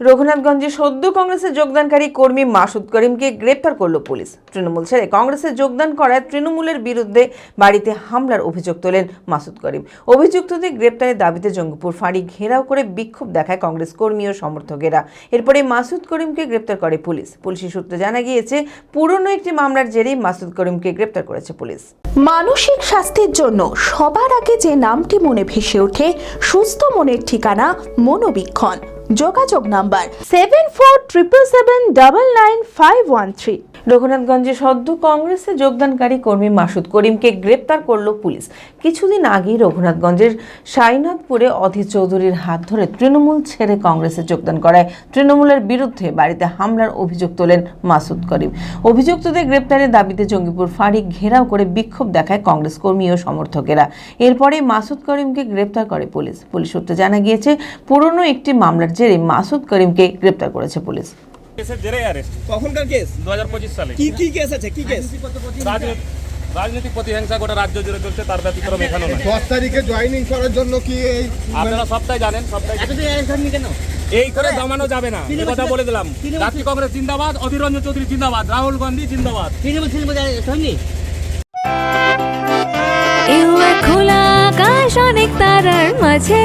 রঘুনাথগঞ্জে সদ্য কংগ্রেসে যোগদানকারী কর্মী মাসুদ করিমকে গ্রেপ্তার করল পুলিশ। তৃণমূল ছেড়ে কংগ্রেসে যোগদান করায় তৃণমূলের বিরুদ্ধে বাড়িতে হামলার অভিযোগ তোলেন মাসুদ করিম। অভিযুক্তদের গ্রেপ্তারের দাবিতে জঙ্গিপুর ফাঁড়ি ঘেরাও করে বিক্ষোভ দেখায় কংগ্রেস কর্মী ও সমর্থকেরা। এরপরে মাসুদ করিমকে গ্রেপ্তার করে পুলিশ। পুলিশের সূত্রে জানা গিয়েছে, পুরনো একটি মামলার জেরেই মাসুদ করিমকে গ্রেপ্তার করেছে পুলিশ। মানসিক স্বাস্থ্যের জন্য সবার আগে যে নামটি মনে ভেসে ওঠে, সুস্থ মনের ঠিকানা মনোবীক্ষণ। যোগাযোগ number seven four triple seven double nine five one three রঘুনাথগঞ্জে সদ্য কংগ্রেসে যোগদানকারী কর্মী মাসুদ করিমকে গ্রেপ্তার করল পুলিশ। কিছুদিন আগেই রঘুনাথগঞ্জের সাইনাথপুরে অধীর চৌধুরীর হাত ধরে তৃণমূল ছেড়ে কংগ্রেসে যোগদান করায় তৃণমূলের বিরুদ্ধে বাড়িতে হামলার অভিযোগ তোলেন মাসুদ করিম। অভিযুক্তদের গ্রেপ্তারের দাবিতে জঙ্গিপুর ফাঁড়ি ঘেরাও করে বিক্ষোভ দেখায় কংগ্রেস কর্মী ও সমর্থকেরা। এরপরে মাসুদ করিমকে গ্রেপ্তার করে পুলিশ। পুলিশ সূত্রে জানা গিয়েছে, পুরনো একটি মামলার জেরে মাসুদ করিমকে গ্রেপ্তার করেছে পুলিশ। কেসের জেরে অ্যারেস্ট কখনকার কেস? দু হাজার পঁচিশ সালে। কি কি কেস আছে? কি কেস? রাজনৈতিক প্রতিহিংসা গোটা রাজ্য জুড়ে চলছে তার ব্যতিক্রম এখানেও দশ তারিখে জয়েনিং করার জন্য কি এই আপনারা সবটাই জানেন সবটাই এই করে জমানো যাবে না কথা বলে দিলাম। কংগ্রেস জিন্দাবাদ অধীর রঞ্জন চৌধুরী জিন্দাবাদ রাহুল গান্ধী জিন্দাবাদ। খোলা আকাশ অনেক তারার মাঝে।